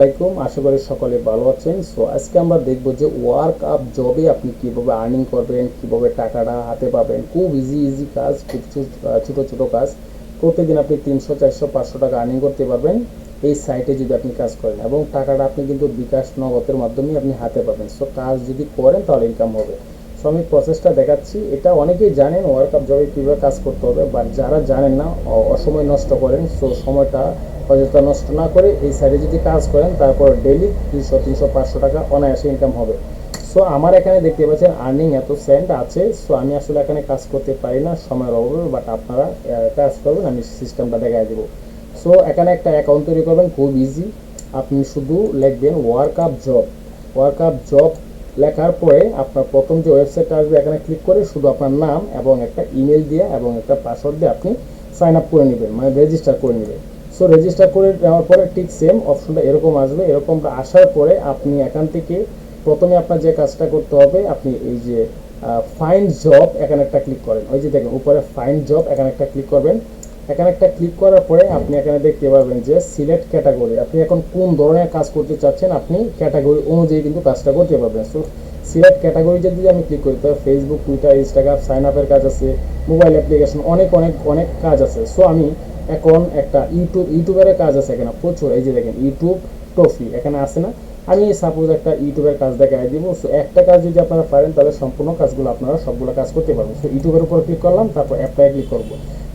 আসসালামাইকুম আশা করি সকলে ভালো আছেন। সো আজকে আমরা দেখব যে ওয়ার্ক আপ জবে আপনি কীভাবে আর্নিং করবেন, কীভাবে টাকাটা হাতে পাবেন। খুব ইজি ইজি কাজ, খুব ছোট- ছোট কাজ। প্রত্যেকদিন আপনি তিনশো, চারশো, পাঁচশো টাকা আর্নিং করতে পারবেন এই সাইটে যদি আপনি কাজ করেন এবং টাকাটা আপনি কিন্তু বিকাশ নগদের মাধ্যমে আপনি হাতে পাবেন। সো কাজ যদি করেন তাহলে ইনকাম হবে। সো আমি প্রসেসটা দেখাচ্ছি। এটা অনেকেই জানেন ওয়ার্ক আপ জবে কীভাবে কাজ করতে হবে বাট যারা জানেন না অসময় নষ্ট করেন। সো সময়টা অযথা নষ্ট না করে এই সাইডে যদি কাজ করেন, তারপর ডেলি দুশো তিনশো, পাঁচশো টাকা অনায়াসে ইনকাম হবে। সো আমার এখানে দেখতে পাচ্ছেন আর্নিং এত সেন্ট আছে। সো আমি আসলে এখানে কাজ করতে পারি না, সময়ের অভাবে বাট আপনারা কাজ করবেন, আমি সিস্টেমটা দেখাই দেবো। সো এখানে একটা অ্যাকাউন্ট তৈরি করবেন, খুব ইজি আপনি শুধু লিখবেন work up job work up job লেখার পরে আপনার প্রথম যে ওয়েবসাইটটা আসবে, এখানে ক্লিক করে শুধু আপনার নাম এবং একটা ইমেল দিয়ে এবং একটা পাসওয়ার্ড দিয়ে আপনি সাইন আপ করে নেবেন মানে রেজিস্টার করে নেবেন। সো রেজিস্টার করে নেওয়ার পরে ঠিক সেম অপশনটা এরকম আসবে। এরকমটা আসার পরে আপনি এখান থেকে প্রথমে আপনার যে কাজটা করতে হবে, আপনি এই যে ফাইন্ড জব এখানে একটা ক্লিক করেন। ওই যে দেখেন, উপরে ফাইন্ড জব এখানে একটা ক্লিক করবেন। এখানে একটা ক্লিক করার পরে আপনি এখানে দেখতে পারবেন যে সিলেক্ট ক্যাটাগরি আপনি এখন কোন ধরনের কাজ করতে চাচ্ছেন, আপনি ক্যাটাগরি অনুযায়ী কিন্তু কাজটা করতে পারবেন। সো সিলেক্ট ক্যাটাগরি যদি আমি ক্লিক করি, তাহলে ফেসবুক টুইটার ইনস্টাগ্রাম সাইন আপের কাজ আছে মোবাইল অ্যাপ্লিকেশন অনেক অনেক অনেক কাজ আছে। সো আমি এখন একটা ইউটিউব ইউটিউবের কাজ আছে এখানে প্রচুর, এই যে দেখেন ইউটিউব টফি এখানে আছে না? আমি সাপোজ একটা ইউটিউবের কাজ দেখাই দিব সো একটা কাজ যদি আপনারা পারেন, তাহলে সম্পূর্ণ কাজগুলো আপনারা সবগুলো কাজ করতে পারবেন। সো ইউটিউবের উপর ক্লিক করলাম, তারপর অ্যাপ্লাই ক্লিক করব।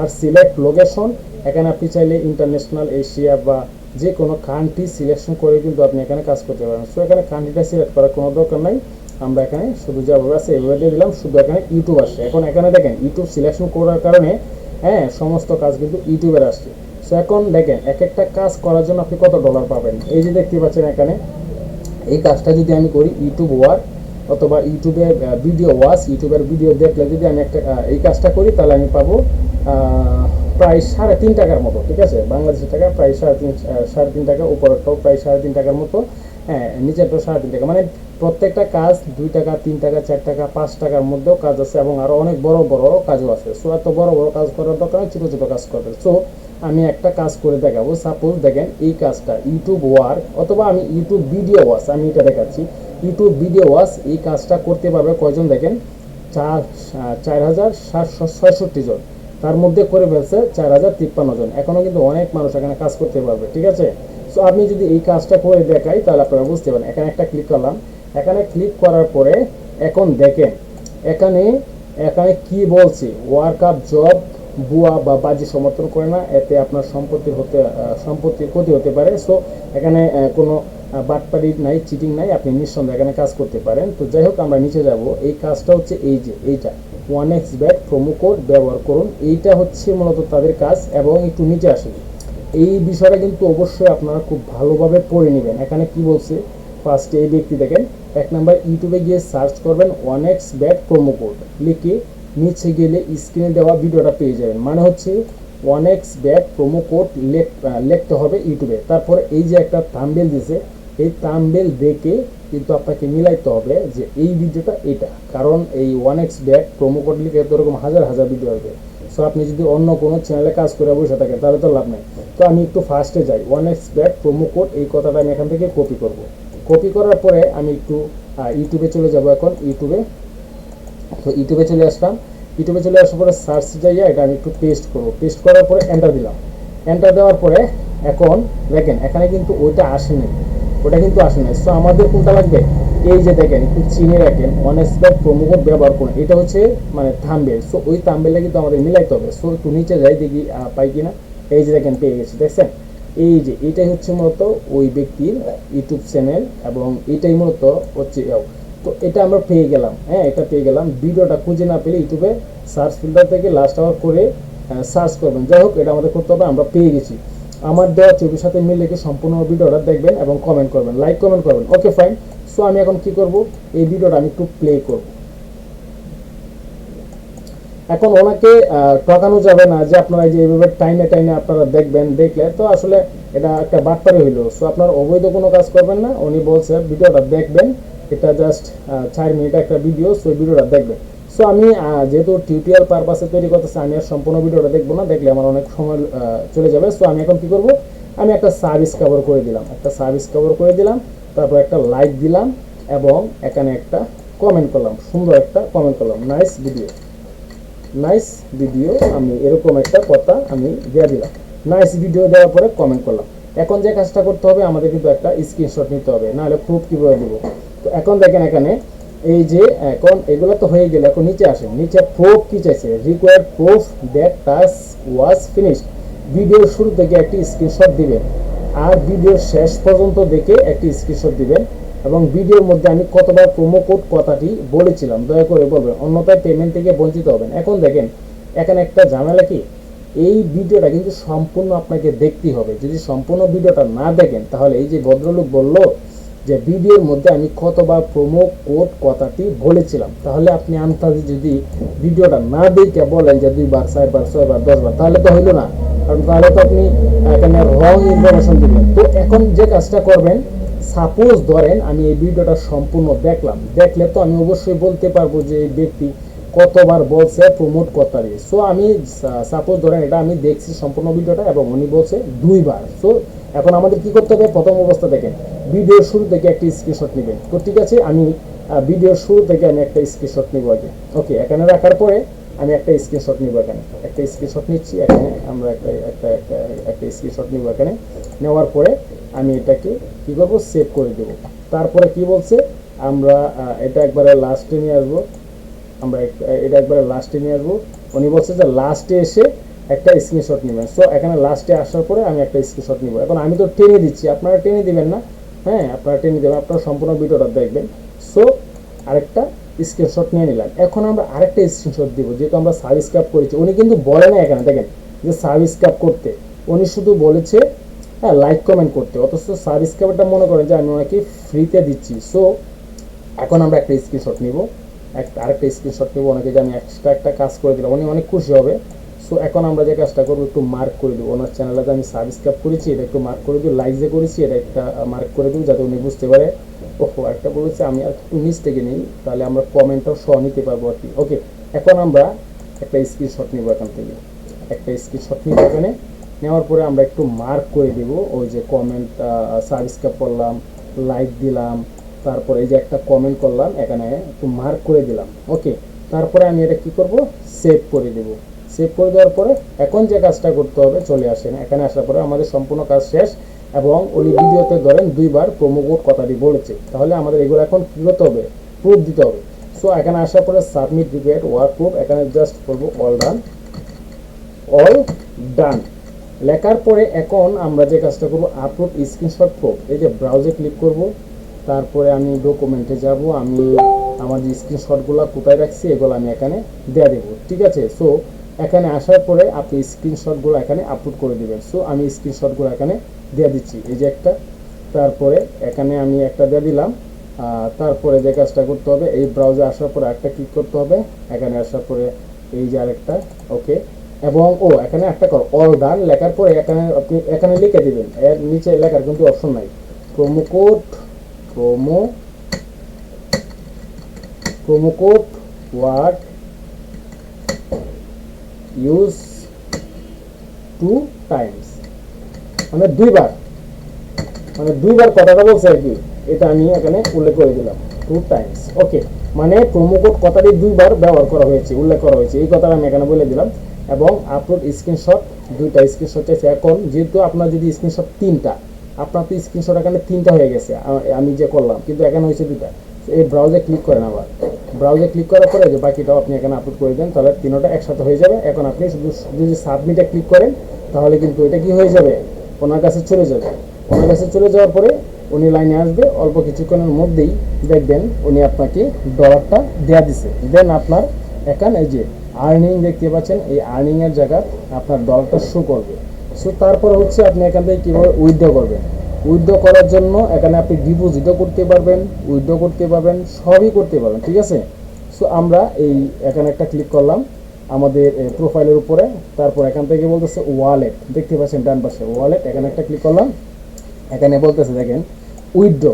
আর সিলেক্ট লোকেশন এখানে আপনি চাইলে ইন্টারন্যাশনাল এশিয়া বা যে কোনো কান্ট্রি সিলেকশন করে কিন্তু আপনি এখানে কাজ করতে পারেন সো এখানে কান্ট্রিটা সিলেক্ট করার কোনো দরকার নাই। আমরা এখানে শুধু যেভাবে আছে, এভাবে দিয়ে দিলাম, শুধু এখানে ইউটিউব আসে। এখন এখানে দেখেন ইউটিউব সিলেকশন করার কারণে হ্যাঁ সমস্ত কাজ কিন্তু ইউটিউবের আসছে। সো এখন দেখেন এক একটা কাজ করার জন্য আপনি কত ডলার পাবেন? এই যে দেখতে পাচ্ছেন এখানে, এই কাজটা যদি আমি করি ইউটিউব ওয়ার্ক অথবা ইউটিউবে ভিডিও ওয়াচ ইউটিউবের ভিডিও দেখলে যদি আমি একটা এই কাজটা করি, তাহলে আমি পাবো প্রায় সাড়ে তিন টাকার মতো, ঠিক আছে? বাংলাদেশের টাকা প্রায় সাড়ে তিন সাড়ে তিন টাকা উপরেরটাও প্রায় সাড়ে তিন টাকার মতো। হ্যাঁ নিচেরটাও সাড়ে তিন টাকা। মানে প্রত্যেকটা কাজ দুই টাকা, তিন টাকা, চার টাকা, পাঁচ টাকার মধ্যেও কাজ আছে এবং আরও অনেক বড় বড় কাজও আছে। সো, এত বড় বড় কাজ করার দরকার ছোটো ছোটো কাজ করবে। সো, আমি একটা কাজ করে দেখাবো। সাপোজ দেখেন, এই কাজটা ইউটিউব ওয়ার্ক অথবা আমি ইউটিউব ভিডিও ওয়াচ আমি এটা দেখাচ্ছি। ইউটিউব ভিডিও ওয়াচ এই কাজটা করতে পারবে কয়জন দেখেন? চার চার হাজার ছয়ষট্টি জন। তার মধ্যে করে ফেলছে চার হাজার তিপ্পান্ন জন। এখনও কিন্তু অনেক মানুষ এখানে কাজ করতে পারবে, ঠিক আছে? সো আপনি যদি এই কাজটা করে দেখাই তাহলে আপনারা বুঝতে পারেন এখানে একটা ক্লিক করলাম। এখানে ক্লিক করার পরে এখন দেখেন এখানে এখানে কি বলছে? ওয়ার্ক আপ জব বুয়া বা বাজি সমর্থন করে না এতে আপনার সম্পত্তির হতে সম্পত্তির ক্ষতি হতে পারে। সো এখানে কোনো আহ, বাটপারি নাই চিটিং নাই আপনি নিঃসন্দেহে এখানে কাজ করতে পারেন। তো যাই হোক আমরা নিচে যাব। এই কাজটা হচ্ছে এই যে এইটা। One X bet promo code ব্যবহার করুন। এইটা হচ্ছে মূলত তাদের কাজ এবং একটু নিচে আসে এই বিষয়টা কিন্তু অবশ্যই আপনারা খুব ভালোভাবে পড়ে নেবেন। এখানে কি বলছে? ফার্স্টে এই ব্যক্তি দেখেন, এক নাম্বার, ইউটিউবে গিয়ে সার্চ করবেন one X bet promo code লিখে নিচে গেলে স্ক্রিনে দেওয়া ভিডিওটা পেয়ে যাবেন। মানে হচ্ছে one X bet promo code লিখতে হবে ইউটিউবে। তারপরে এই যে একটা থাম্বেল দিছে এই থাম্বেল দেখে কিন্তু আপনাকে মিলাইতে হবে যে এই ভিডিওটা এটা। কারণ এই one X bet promo code লিখে এরকম হাজার হাজার ভিডিও আসবে। সো আপনি যদি অন্য কোনো চ্যানেলে কাজ করে বসে থাকেন, তাহলে তো লাভ নেই। তো আমি একটু ফার্স্টে যাই। One X bet promo code এই কথাটা আমি এখান থেকে কপি করব। কপি করার পরে আমি একটু ইউটিউবে চলে যাব এখন। ইউটিউবে তো ইউটিউবে চলে আসলাম। ইউটিউবে চলে আসার পরে সার্চ যাইয়া এটা আমি একটু পেস্ট করব। পেস্ট করার পরে এন্টার দিলাম। এন্টার দেওয়ার পরে এখন দেখেন, এখানে কিন্তু ওইটা আসেনি। ওটা কিন্তু আসেনি। সো আমাদের কোনটা লাগবে? এই যে দেখেন, একটু চিনে রাখেন অনেস্ট প্রমোকোড ব্যবহার করুন। এটা হচ্ছে মানে থাম্বেল। সো ওই থাম্বেলটা কিন্তু আমাদের মিলাইতে হবে। সো একটু নিচে যাই, দেখি পাই কিনা। এই যে দেখেন, পেয়ে গেছি, দেখছেন? এই যে, এটাই হচ্ছে মূলত ওই ব্যক্তির ইউটিউব চ্যানেল এবং এটাই মূলত হচ্ছে তো এটা আমরা পেয়ে গেলাম। হ্যাঁ এটা পেয়ে গেলাম। ভিডিওটা খুঁজে না পেলে ইউটিউবে সার্চ ফিল্টার থেকে লাস্ট আওয়ার করে সার্চ করবেন। যাই হোক, এটা আমাদের করতে হবে, আমরা পেয়ে গেছি। আমার দেওয়া ছবির সাথে মিল রেখে সম্পূর্ণ ভিডিওটা দেখবেন এবং কমেন্ট করবেন লাইক কমেন্ট করবেন। ওকে ফাইন সো আমি এখন কি করব? এই ভিডিওটা আমি একটু প্লে করব। এখন ওনাকে ঠকানো যাবে না যে আপনারা এই যে এইভাবে টাইনে টাইনে আপনারা দেখবেন, দেখলে তো আসলে এটা একটা বাটপারি হইল। সো আপনার অবৈধ কোনো কাজ করবেন না। উনি বলছে, ভিডিওটা দেখবেন। এটা জাস্ট চার মিনিট একটা ভিডিও সো ভিডিওটা দেখবেন। সো আমি যেহেতু টিউটোরিয়াল পারপাসে তৈরি করতেছি, আমি আর সম্পূর্ণ ভিডিওটা দেখব না, দেখলে আমার অনেক সময় চলে যাবে। সো আমি এখন কি করব? আমি একটা সার্ভিস কভার করে দিলাম। একটা সার্ভিস কভার করে দিলাম, তারপর একটা লাইক দিলাম এবং এখানে একটা কমেন্ট করলাম। সুন্দর একটা কমেন্ট করলাম। নাইস ভিডিও নাইস ভিডিও আমি এরকম একটা কথা আমি দিয়ে দিলাম। নাইস ভিডিও দেওয়ার পরে কমেন্ট করলাম। এখন যে কাজটা করতে হবে, আমাদের কিন্তু একটা স্ক্রিনশট নিতে হবে। নাহলে প্রুফ কীভাবে দিব? তো এখন দেখেন এখানে এই যে এখন এগুলো তো হয়ে গেল, এখন নিচে আসেন। নিচে প্রুফ কি চাইছে? Required proof that task was finished ভিডিওর শুরু থেকে একটি স্ক্রিনশট দিবেন। আর ভিডিওর শেষ পর্যন্ত দেখে একটি স্ক্রিনশট দিবেন। এবং ভিডিওর মধ্যে আমি কতবার প্রোমো কোড কথাটি বলেছিলাম। দয়া করে বলবেন, অন্যথায় পেমেন্ট থেকে বঞ্চিত হবেন। এখন দেখেন, এখানে একটা ঝামেলা কি? এই ভিডিওটা কিন্তু সম্পূর্ণ আপনাকে দেখতেই হবে। যদি সম্পূর্ণ ভিডিওটা না দেখেন, তাহলে এই যে ভদ্রলোক বলল যে ভিডিওর মধ্যে আমি কতবার প্রোমো কোড কথাটি বলেছিলাম। তাহলে আপনি আন্তাজে যদি ভিডিওটা না দেখে বলেন যে দুইবার, চারবার, ছয়বার, দশবার, তাহলে তো হইল না। কারণ তাহলে তো আপনি এখানে রং ইনফরমেশন দিবেন তো এখন যে কাজটা করবেন সাপোজ ধরেন আমি এই ভিডিওটা সম্পূর্ণ দেখলাম। দেখলে তো আমি অবশ্যই বলতে পারব যে এই ব্যক্তি কতবার বলছে প্রমোট কথাটি। সো আমি সাপোজ ধরেন এটা আমি দেখছি সম্পূর্ণ ভিডিওটা এবং উনি বলছে দুইবার। সো এখন আমাদের কি করতে হবে? প্রথম অবস্থা দেখেন। ভিডিওর শুরু থেকে একটি স্ক্রিনশট নেবেন। তো ঠিক আছে, আমি ভিডিওর শুরু থেকে আমি একটা স্ক্রিনশট নিব আগে। ওকে এখানে রাখার পরে আমি একটা স্ক্রিনশট নিব এখানে। একটা স্ক্রিনশট নিচ্ছি, এখানে আমরা একটা একটা একটা স্ক্রিনশট নিব এখানে। নেওয়ার পরে আমি এটাকে কি করব? সেভ করে দেব। তারপরে কি বলছে? আমরা এটা একবারে লাস্টে নিয়ে আসব। আমরা এটা একবারে লাস্টে নিয়ে আসব। উনি বলছে যে লাস্টে এসে একটা স্ক্রিনশট নেবেন। সো এখানে লাস্টে আসার পরে আমি একটা স্ক্রিনশট নিব। এখন আমি তো টেনে দিচ্ছি, আপনারা টেনে দিবেন না। হ্যাঁ আপনারা দেবেন, আপনারা সম্পূর্ণ ভিডিওটা দেখবেন। সো আরেকটা স্ক্রিনশট নিয়ে নিলাম। এখন আমরা আরেকটা স্ক্রিনশট দিব, যেহেতু আমরা সাবস্ক্রাইব করেছি। উনি কিন্তু বলে না এখানে, দেখেন, যে সাবস্ক্রাইব করতে। উনি শুধু বলেছে হ্যাঁ লাইক কমেন্ট করতে। অথচ সাবস্ক্রাইবারটা মনে করেন যে আমি ওনাকে ফ্রিতে দিচ্ছি। সো এখন আমরা একটা স্ক্রিনশট নিব। একটা, আরেকটা স্ক্রিনশট নিব। ওনাকে যে আমি এক্সট্রা একটা কাজ করে দিলাম। উনি অনেক খুশি হবে। সো এখন আমরা যে কাজটা করব, একটু মার্ক করে দেবো। ওনার চ্যানেলে আমি সাবস্ক্রাইব করেছি, এটা একটু মার্ক করে দিই লাইক যে করেছি, এটা একটা মার্ক করে দিই যাতে উনি বুঝতে পারে, ওহো একটা বলেছে, আমি আর নিচ থেকে নিই, তাহলে আমরা কমেন্টটাও সহ নিতে পারব আর কি। ওকে এখন আমরা একটা স্ক্রিনশট নিব এখান থেকে। একটা স্ক্রিনশট নিব এখানে। নেওয়ার পরে আমরা একটু মার্ক করে দেব, ওই যে কমেন্ট সাবস্ক্রাইব করলাম লাইক দিলাম, তারপরে এই যে একটা কমেন্ট করলাম, এখানে একটু মার্ক করে দিলাম। ওকে তারপরে আমি এটা কি করব? সেভ করে দেব। সেভ করে দেওয়ার পরে এখন যে কাজটা করতে হবে, চলে আসেন। এখানে আসার পরে আমাদের সম্পূর্ণ কাজ শেষ এবং উনি ভিডিওতে ধরেন দুইবার কোড কথাটি বলেছে। তাহলে আমাদের এগুলো এখন কী করতে হবে প্রুফ দিতে হবে। সো এখানে আসার পরে সাবমিট রিপেয়ার ওয়ার্ক প্রুফ এখানে জাস্ট করব অল ডান অল ডান লেখার পরে এখন আমরা যে কাজটা করব আপলোড স্ক্রিনশট প্রুফ এই যে ব্রাউজে ক্লিক করব, তারপরে আমি ডকুমেন্টে যাব, আমি আমার যে স্ক্রিনশটগুলো কোথায় রাখছি, এগুলো আমি এখানে দিয়ে দেবো। ঠিক আছে? সো এখানে আসার পরে আপনি স্ক্রিনশটগুলো এখানে আপলোড করে দিবেন। সো আমি স্ক্রিনশটগুলো এখানে দিয়ে দিচ্ছি। এই যে একটা, তারপরে এখানে আমি একটা দিয়ে দিলাম। তারপরে যে কাজটা করতে হবে, এই ব্রাউজে আসার পরে একটা ক্লিক করতে হবে। এখানে আসার পরে এই যে আরেকটা ওকে এবং, ও, এখানে একটা কর অল ডান লেখার পরে এখানে আপনি, এখানে লিখে দিবেন। এর নিচে লেখার কিন্তু অপশন নাই। Promo code promo promo code word use two times মানে দুইবার। মানে দুইবার কথাটা বলছে আর কি। এটা আমি এখানে উল্লেখ করে দিলাম। টু টাইমস ওকে মানে কোড কথাটি দুইবার ব্যবহার করা হয়েছে, উল্লেখ করা হয়েছে। এই কথাটা আমি এখানে বলে দিলাম এবং আপলোড স্ক্রিনশট দুইটা স্ক্রিনশট আছে এখন যেহেতু আপনার যদি স্ক্রিনশট তিনটা, আপনার তো স্ক্রিনশট এখানে তিনটা হয়ে গেছে আমি যে করলাম, কিন্তু এখানে হয়েছে দুইটা। এই ব্রাউজে ক্লিক করেন আবার। ব্রাউজে ক্লিক করার পরে যে বাকিটাও আপনি এখানে আপলোড করে দেন, তাহলে তিনোটা একসাথে হয়ে যাবে। এখন আপনি শুধু যদি সাবমিটে ক্লিক করেন, তাহলে কিন্তু এটা কি হয়ে যাবে? ওনার কাছে চলে যাবে। ওনার কাছে চলে যাওয়ার পরে উনি লাইনে আসবে, অল্প কিছুক্ষণের মধ্যেই দেখবেন উনি আপনাকে ডলারটা দেয়া দিছে। দেন আপনার এখানে এই যে আর্নিং দেখতে পাচ্ছেন, এই আর্নিং এর জায়গায় আপনার ডলারটা শো করবে। সো তারপর হচ্ছে আপনি এখান থেকে কীভাবে উইথড্র করবেন? উইথড্র করার জন্য এখানে আপনি ডিপোজিটও করতে পারবেন, উইথড্র করতে পারবেন, সবই করতে পারবেন, ঠিক আছে? সো আমরা এই এখানে একটা ক্লিক করলাম, আমাদের প্রোফাইলের উপরে, তারপর এখান থেকে বলতেছে ওয়ালেট দেখতে পাচ্ছেন ডান পাশে ওয়ালেট এখানে একটা ক্লিক করলাম, এখানে বলতেছে, দেখেন, উইথড্র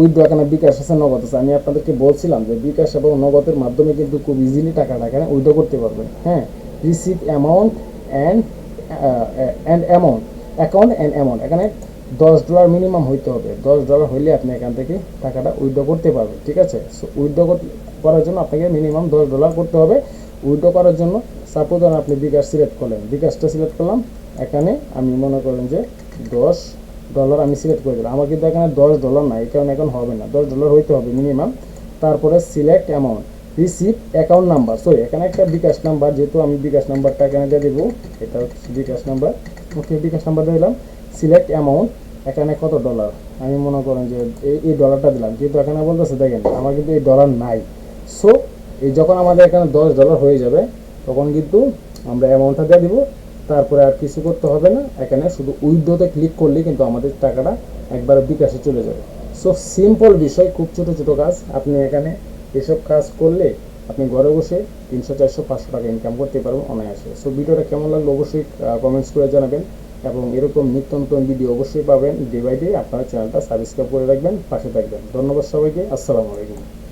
উইথড্র এখানে বিকাশ আছে, নগদ আছে, আমি আপনাদেরকে বলছিলাম যে বিকাশ এবং নগদের মাধ্যমে কিন্তু খুব ইজিলি টাকাটা এখানে উইথড্র করতে পারবেন হ্যাঁ? Receive amount and and amount account and amount এখানে দশ ডলার মিনিমাম হইতে হবে। দশ ডলার হইলে আপনি এখান থেকে টাকাটা উইথড্র করতে পারবেন, ঠিক আছে? সো উইথড্র করার জন্য আপনাকে মিনিমাম দশ ডলার করতে হবে। উইথড্র করার জন্য সাপোজ আপনি বিকাশ সিলেক্ট করলেন। বিকাশটা সিলেক্ট করলাম। এখানে আমি মনে করেন যে দশ ডলার আমি সিলেক্ট করে দিলাম। আমার কিন্তু এখানে দশ ডলার নাই কারণ এখন হবে না। দশ ডলার হইতে হবে মিনিমাম তারপরে select amount receive account number sorry এখানে একটা বিকাশ নাম্বার যেহেতু আমি বিকাশ নাম্বারটা এখানে দিয়ে দেবো, এটা হচ্ছে বিকাশ নাম্বার ওকে বিকাশ নাম্বার দিয়ে দিলাম। সিলেক্ট অ্যামাউন্ট এখানে কত ডলার আমি মনে করেন যে এই এই ডলারটা দিলাম। কিন্তু এখানে বলতেছে, দেখেন, আমার কিন্তু এই ডলার নাই। সো এই যখন আমাদের এখানে দশ ডলার হয়ে যাবে, তখন কিন্তু আমরা অ্যামাউন্টটা দিয়ে দিব। তারপরে আর কিছু করতে হবে না। এখানে শুধু উইথড্রোতে ক্লিক করলেই কিন্তু আমাদের টাকাটা একবারে বিকাশে চলে যাবে। সো সিম্পল বিষয়, খুব ছোট ছোট কাজ। আপনি এখানে এসব কাজ করলে আপনি ঘরে বসে তিনশো, চারশো, পাঁচশো টাকা ইনকাম করতে পারবেন অনায়াসে। সো ভিডিওটা কেমন লাগল অবশ্যই কমেন্টস করে জানাবেন। এবং এরকম নিত্য নতুন ভিডিও অবশ্যই পাবেন। ডে বাই ডে আপনারা চ্যানেলটা সাবস্ক্রাইব করে রাখবেন, পাশে থাকবেন। ধন্যবাদ সবাইকে। আসসালামু আলাইকুম।